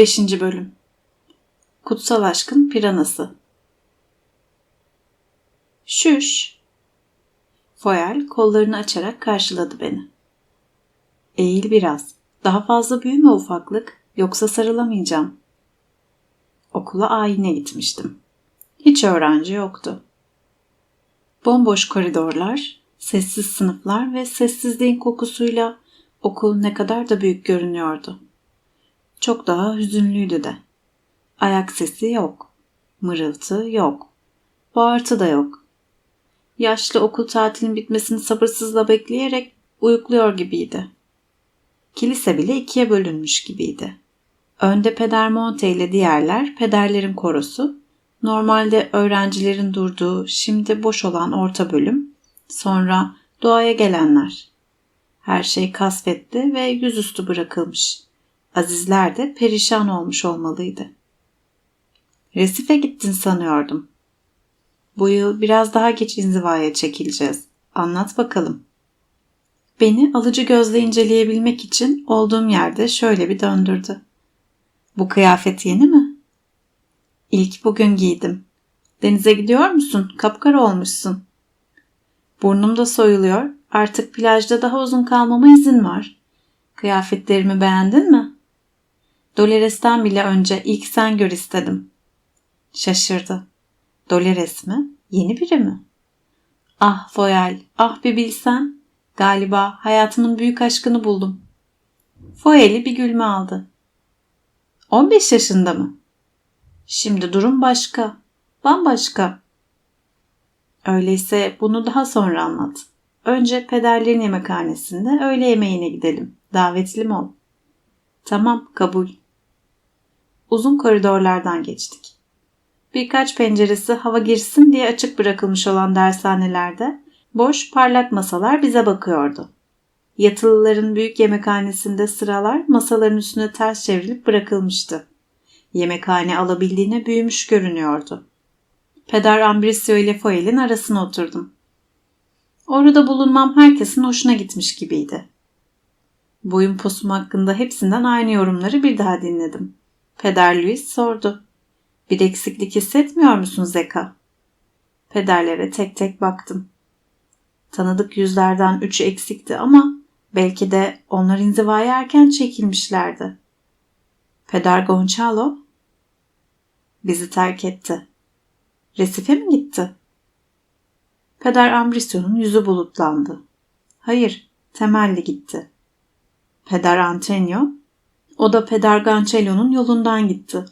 5. Bölüm Kutsal Aşkın Piranası Şüş! Foyal kollarını açarak karşıladı beni. Eğil biraz. Daha fazla büyüme ufaklık, yoksa sarılamayacağım. Okula ayine gitmiştim. Hiç öğrenci yoktu. Bomboş koridorlar, sessiz sınıflar ve sessizliğin kokusuyla okul ne kadar da büyük görünüyordu. Çok daha hüzünlüydü de. Ayak sesi yok. Mırıltı yok. Bağırtı da yok. Yaşlı okul tatilinin bitmesini sabırsızla bekleyerek uyukluyor gibiydi. Kilise bile ikiye bölünmüş gibiydi. Önde Peder Monte ile diğerler pederlerin korosu, normalde öğrencilerin durduğu şimdi boş olan orta bölüm, sonra doğaya gelenler. Her şey kasvetli ve yüzüstü bırakılmış. Azizler de perişan olmuş olmalıydı. Resife gittin sanıyordum. Bu yıl biraz daha geç inzivaya çekileceğiz. Anlat bakalım. Beni alıcı gözle inceleyebilmek için olduğum yerde şöyle bir döndürdü. Bu kıyafet yeni mi? İlk bugün giydim. Denize gidiyor musun? Kapkara olmuşsun. Burnum da soyuluyor. Artık plajda daha uzun kalmama izin var. Kıyafetlerimi beğendin mi? Dolores'ten bile önce ilk sen gör istedim. Şaşırdı. Dolores mi? Yeni biri mi? Ah Foyal, ah bir bilsen. Galiba hayatımın büyük aşkını buldum. Foyal'i bir gülme aldı. 15 yaşında mı? Şimdi durum başka. Bambaşka. Öyleyse bunu daha sonra anlat. Önce pederlerin yemekhanesinde öğle yemeğine gidelim. Davetlim ol. Tamam, kabul. Uzun koridorlardan geçtik. Birkaç penceresi hava girsin diye açık bırakılmış olan dershanelerde boş parlak masalar bize bakıyordu. Yatılıların büyük yemekhanesinde sıralar masaların üstüne ters çevrilip bırakılmıştı. Yemekhane alabildiğine büyümüş görünüyordu. Peder Ambrisio ile Foyel'in arasına oturdum. Orada bulunmam herkesin hoşuna gitmiş gibiydi. Boyun posum hakkında hepsinden aynı yorumları bir daha dinledim. Peder Louis sordu. Bir eksiklik hissetmiyor musun Zeka? Pederlere tek tek baktım. Tanıdık yüzlerden üçü eksikti ama belki de onlar inzivaya erken çekilmişlerdi. Peder Gonçalo bizi terk etti. Resife mi gitti? Peder Ambrisio'nun yüzü bulutlandı. Hayır, temelli gitti. Peder Antonio, o da Peder Gancello'nun yolundan gitti.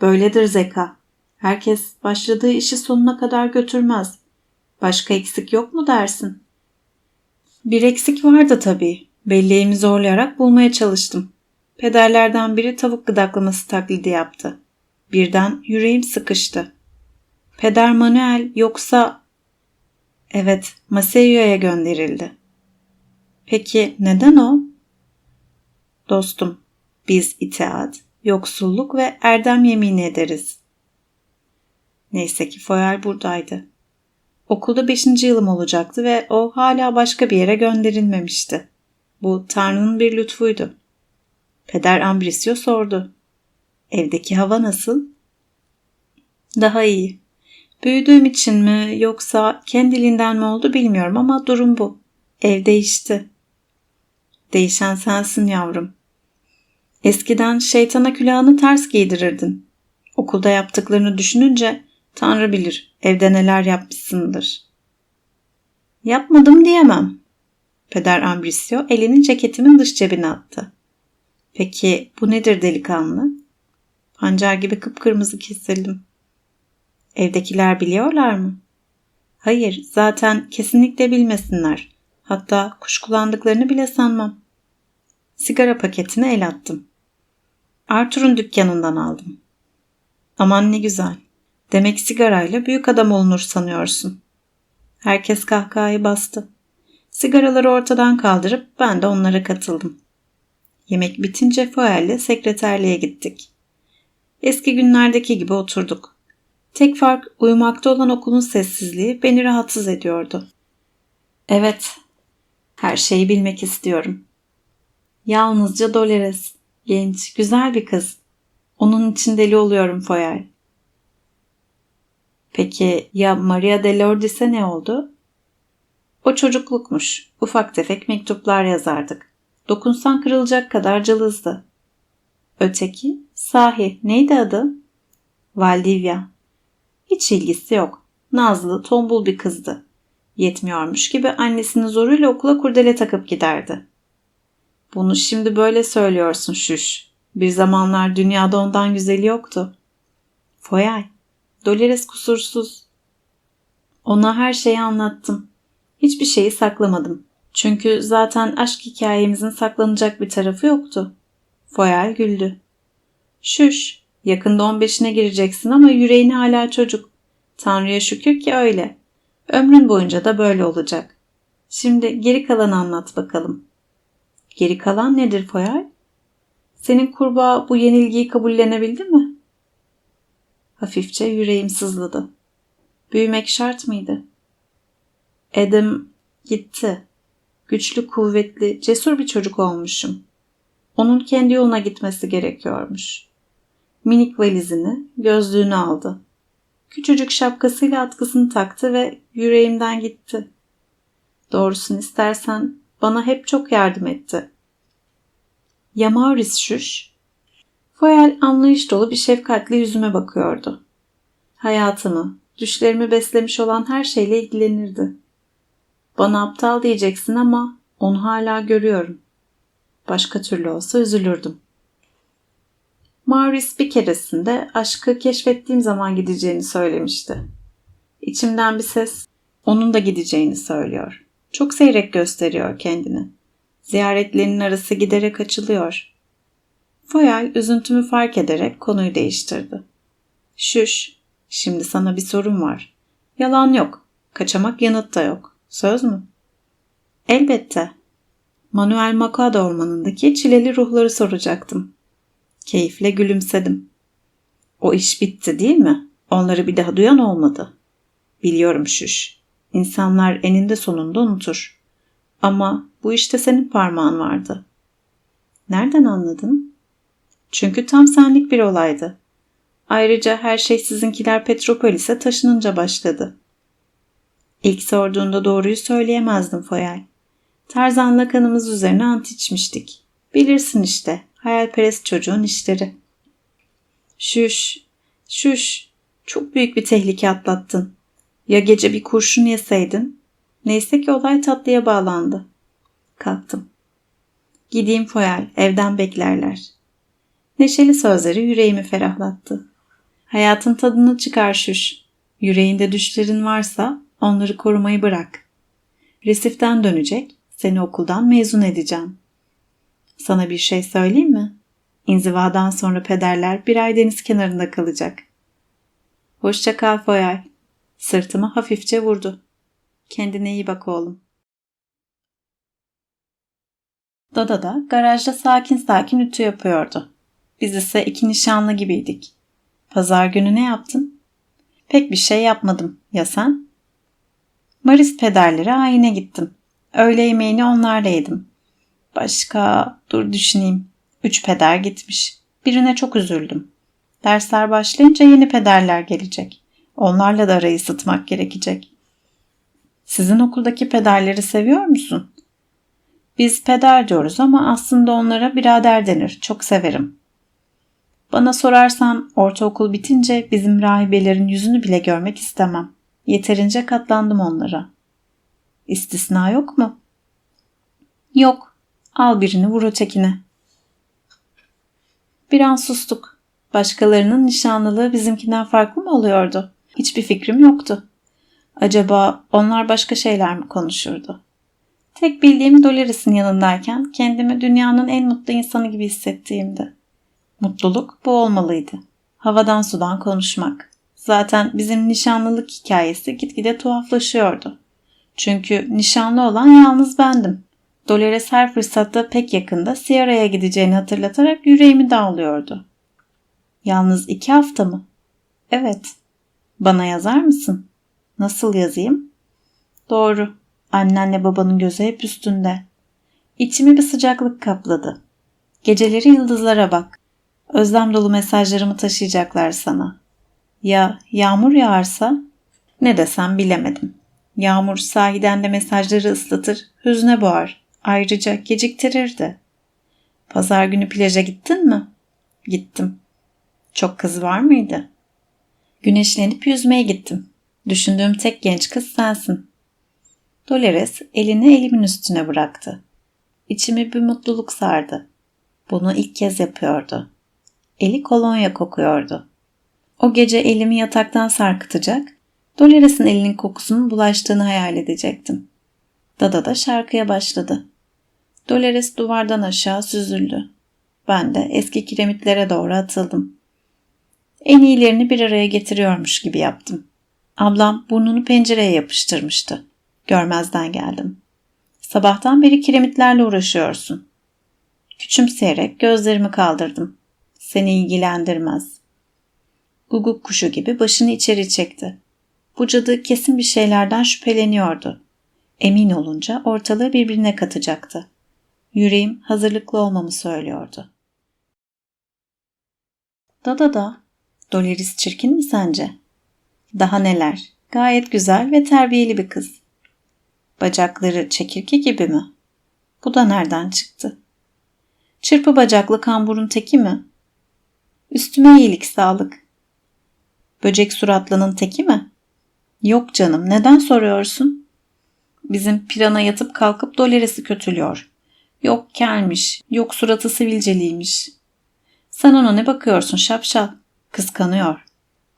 Böyledir zeka. Herkes başladığı işi sonuna kadar götürmez. Başka eksik yok mu dersin? Bir eksik vardı tabii. Belleğimi zorlayarak bulmaya çalıştım. Pederlerden biri tavuk gıdaklaması taklidi yaptı. Birden yüreğim sıkıştı. Peder Manuel yoksa... Evet, Maseio'ya gönderildi. Peki neden o? Dostum, biz itaat, yoksulluk ve erdem yemini ederiz. Neyse ki Foyer buradaydı. Okulda beşinci yılım olacaktı ve o hala başka bir yere gönderilmemişti. Bu Tanrı'nın bir lütfuydu. Peder Ambrisio sordu. Evdeki hava nasıl? Daha iyi. Büyüdüğüm için mi yoksa kendiliğinden mi oldu bilmiyorum ama durum bu. Ev değişti. Değişen sensin yavrum. Eskiden şeytana külahını ters giydirirdin. Okulda yaptıklarını düşününce Tanrı bilir evde neler yapmışsındır. Yapmadım diyemem. Peder Ambrisio elini ceketimin dış cebine attı. Peki bu nedir delikanlı? Pancar gibi kıpkırmızı kesildim. Evdekiler biliyorlar mı? Hayır, zaten kesinlikle bilmesinler. Hatta kuşkulandıklarını bile sanmam. Sigara paketine el attım. Arthur'un dükkanından aldım. Aman ne güzel. Demek sigarayla büyük adam olunur sanıyorsun. Herkes kahkahayı bastı. Sigaraları ortadan kaldırıp ben de onlara katıldım. Yemek bitince Foel'le sekreterliğe gittik. Eski günlerdeki gibi oturduk. Tek fark uyumakta olan okulun sessizliği beni rahatsız ediyordu. Evet, her şeyi bilmek istiyorum. Yalnızca Dolores, genç, güzel bir kız. Onun için deli oluyorum Foyal. Peki ya Maria de Lourdes'e ne oldu? O çocuklukmuş. Ufak tefek mektuplar yazardık. Dokunsan kırılacak kadar cılızdı. Öteki? Sahi neydi adı? Valdivia. Hiç ilgisi yok. Nazlı, tombul bir kızdı. Yetmiyormuş gibi annesinin zoruyla okula kurdele takıp giderdi. Bunu şimdi böyle söylüyorsun şuş. Bir zamanlar dünyada ondan güzeli yoktu. Foyay, Dolores kusursuz. Ona her şeyi anlattım. Hiçbir şeyi saklamadım. Çünkü zaten aşk hikayemizin saklanacak bir tarafı yoktu. Foyal güldü. Şuş, yakında 15'ine gireceksin ama yüreğin hala çocuk. Tanrı'ya şükür ki öyle. Ömrün boyunca da böyle olacak. Şimdi geri kalanı anlat bakalım. Geri kalan nedir Foyal? Senin kurbağa bu yenilgiyi kabullenebildi mi? Hafifçe yüreğim sızladı. Büyümek şart mıydı? Adam gitti. Güçlü, kuvvetli, cesur bir çocuk olmuşum. Onun kendi yoluna gitmesi gerekiyormuş. Minik valizini, gözlüğünü aldı. Küçücük şapkasıyla atkısını taktı ve yüreğimden gitti. Doğrusunu istersen bana hep çok yardım etti. Ya Maurice Şuş? Foyal anlayış dolu bir şefkatle yüzüme bakıyordu. Hayatımı, düşlerimi beslemiş olan her şeyle ilgilenirdi. Bana aptal diyeceksin ama onu hala görüyorum. Başka türlü olsa üzülürdüm. Maurice bir keresinde aşkı keşfettiğim zaman gideceğini söylemişti. İçimden bir ses onun da gideceğini söylüyor. Çok seyrek gösteriyor kendini. Ziyaretlerinin arası giderek açılıyor. Foyal üzüntümü fark ederek konuyu değiştirdi. Şuş, şimdi sana bir sorum var. Yalan yok. Kaçamak yanıt da yok. Söz mü? Elbette. Manuel Macado ormanındaki çileli ruhları soracaktım. Keyifle gülümsedim. O iş bitti değil mi? Onları bir daha duyan olmadı. Biliyorum şuş. İnsanlar eninde sonunda unutur. Ama bu işte senin parmağın vardı. Nereden anladın? Çünkü tam senlik bir olaydı. Ayrıca her şey sizinkiler Petropolis'e taşınınca başladı. İlk sorduğunda doğruyu söyleyemezdim Foyal. Tarzan'la kanımız üzerine ant içmiştik. Bilirsin işte, hayalperest çocuğun işleri. Şuş, şuş, çok büyük bir tehlike atlattın. Ya gece bir kurşun yeseydin? Neyse ki olay tatlıya bağlandı. Kalktım. Gideyim Foyal, evden beklerler. Neşeli sözleri yüreğimi ferahlattı. Hayatın tadını çıkar şuş. Yüreğinde düşlerin varsa onları korumayı bırak. Resiften dönecek, seni okuldan mezun edeceğim. Sana bir şey söyleyeyim mi? İnzivadan sonra pederler bir ay deniz kenarında kalacak. Hoşça kal Foyal. Sırtıma hafifçe vurdu. Kendine iyi bak oğlum. Dada da garajda sakin sakin ütü yapıyordu. Biz ise iki nişanlı gibiydik. Pazar günü ne yaptın? Pek bir şey yapmadım. Ya sen? Maris pederlere ayine gittim. Öğle yemeğini onlarla yedim. Başka dur düşüneyim. Üç peder gitmiş. Birine çok üzüldüm. Dersler başlayınca yeni pederler gelecek. Onlarla da arayı ısıtmak gerekecek. Sizin okuldaki pederleri seviyor musun? Biz peder diyoruz ama aslında onlara birader denir. Çok severim. Bana sorarsan ortaokul bitince bizim rahibelerin yüzünü bile görmek istemem. Yeterince katlandım onlara. İstisna yok mu? Yok. Al birini vur ötekine. Bir an sustuk. Başkalarının nişanlılığı bizimkinden farklı mı oluyordu? Hiçbir fikrim yoktu. Acaba onlar başka şeyler mi konuşurdu? Tek bildiğim Dolores'in yanındayken kendimi dünyanın en mutlu insanı gibi hissettiğimdi. Mutluluk bu olmalıydı. Havadan sudan konuşmak. Zaten bizim nişanlılık hikayesi gitgide tuhaflaşıyordu. Çünkü nişanlı olan yalnız bendim. Dolores her fırsatta pek yakında Sierra'ya gideceğini hatırlatarak yüreğimi dağılıyordu. Yalnız iki hafta mı? Evet. Bana yazar mısın? Nasıl yazayım? Doğru. Annenle babanın gözü hep üstünde. İçimi bir sıcaklık kapladı. Geceleri yıldızlara bak. Özlem dolu mesajlarımı taşıyacaklar sana. Ya yağmur yağarsa? Ne desem bilemedim. Yağmur sahiden de mesajları ıslatır, hüzne boğar. Ayrıca geciktirirdi. Pazar günü plaja gittin mi? Gittim. Çok kız var mıydı? Güneşlenip yüzmeye gittim. Düşündüğüm tek genç kız sensin. Dolores elini elimin üstüne bıraktı. İçimi bir mutluluk sardı. Bunu ilk kez yapıyordu. Eli kolonya kokuyordu. O gece elimi yataktan sarkıtacak, Dolores'in elinin kokusunun bulaştığını hayal edecektim. Dada da şarkıya başladı. Dolores duvardan aşağı süzüldü. Ben de eski kiremitlere doğru atıldım. En iyilerini bir araya getiriyormuş gibi yaptım. Ablam burnunu pencereye yapıştırmıştı. Görmezden geldim. Sabahtan beri kiremitlerle uğraşıyorsun. Küçümseyerek gözlerimi kaldırdım. Seni ilgilendirmez. Guguk kuşu gibi başını içeri çekti. Bu cadı kesin bir şeylerden şüpheleniyordu. Emin olunca ortalığı birbirine katacaktı. Yüreğim hazırlıklı olmamı söylüyordu. Dada da, Dolaris çirkin mi sence? Daha neler, gayet güzel ve terbiyeli bir kız. Bacakları çekirge gibi mi? Bu da nereden çıktı? Çırpı bacaklı kamburun teki mi? Üstüme iyilik sağlık. Böcek suratlının teki mi? Yok canım neden soruyorsun? Bizim pirana yatıp kalkıp doleresi kötülüyor. Yok kelmiş, yok suratı sivilceliymiş. Sen ona ne bakıyorsun şapşal? Kıskanıyor.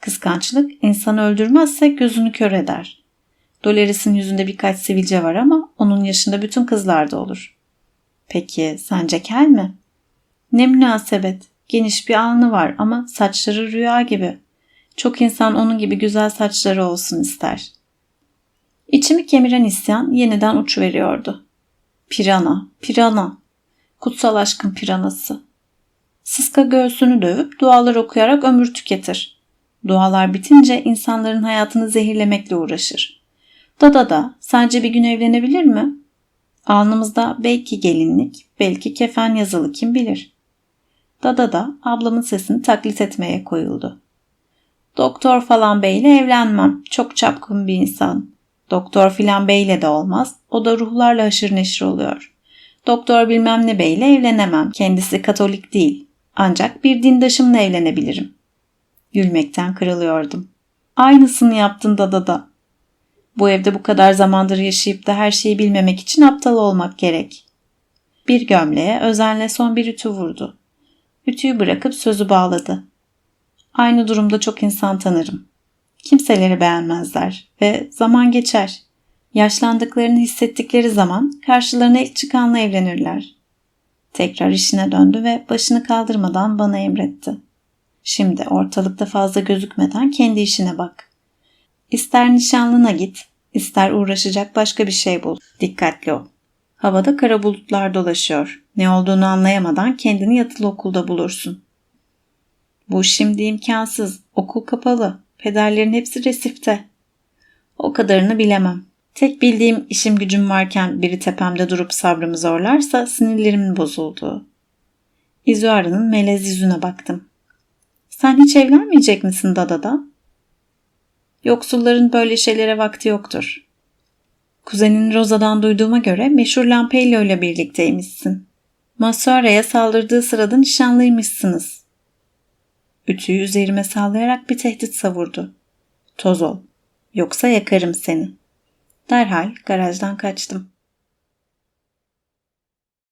Kıskançlık insanı öldürmezse gözünü kör eder. Dolaris'in yüzünde birkaç sivilce var ama onun yaşında bütün kızlarda olur. Peki sence kel mi? Ne münasebet. Geniş bir alnı var ama saçları rüya gibi. Çok insan onun gibi güzel saçları olsun ister. İçimi kemiren isyan yeniden uç veriyordu. Pirana, pirana. Kutsal aşkın piranası. Sıska göğsünü dövüp dualar okuyarak ömür tüketir. Dualar bitince insanların hayatını zehirlemekle uğraşır. Dada da sence bir gün evlenebilir mi? Alnımızda belki gelinlik, belki kefen yazılı kim bilir. Dada da ablamın sesini taklit etmeye koyuldu. Doktor falan beyle evlenmem. Çok çapkın bir insan. Doktor filan beyle de olmaz. O da ruhlarla haşır neşir oluyor. Doktor bilmem ne beyle evlenemem. Kendisi katolik değil. Ancak bir dindaşımla evlenebilirim. Gülmekten kırılıyordum. Aynısını yaptın dada da. Bu evde bu kadar zamandır yaşayıp da her şeyi bilmemek için aptal olmak gerek. Bir gömleğe özenle son bir ütü vurdu. Ütüyü bırakıp sözü bağladı. Aynı durumda çok insan tanırım. Kimseleri beğenmezler ve zaman geçer. Yaşlandıklarını hissettikleri zaman karşılarına ilk çıkanla evlenirler. Tekrar işine döndü ve başını kaldırmadan bana emretti. Şimdi ortalıkta fazla gözükmeden kendi işine bak. İster nişanlına git, ister uğraşacak başka bir şey bul. Dikkatli ol. Havada kara bulutlar dolaşıyor. Ne olduğunu anlayamadan kendini yatılı okulda bulursun. Bu şimdi imkansız. Okul kapalı. Pederlerin hepsi resifte. O kadarını bilemem. Tek bildiğim işim gücüm varken biri tepemde durup sabrımı zorlarsa sinirlerimin bozulduğu. İzuarı'nın melez yüzüne baktım. Sen hiç evlenmeyecek misin Dada'da? Yoksulların böyle şeylere vakti yoktur. Kuzenin Rosa'dan duyduğuma göre meşhur Lampello ile birlikteymişsin. Masuare'ye saldırdığı sırada nişanlıymışsınız. Ütüyü üzerime sallayarak bir tehdit savurdu. Toz ol. Yoksa yakarım seni. Derhal garajdan kaçtım.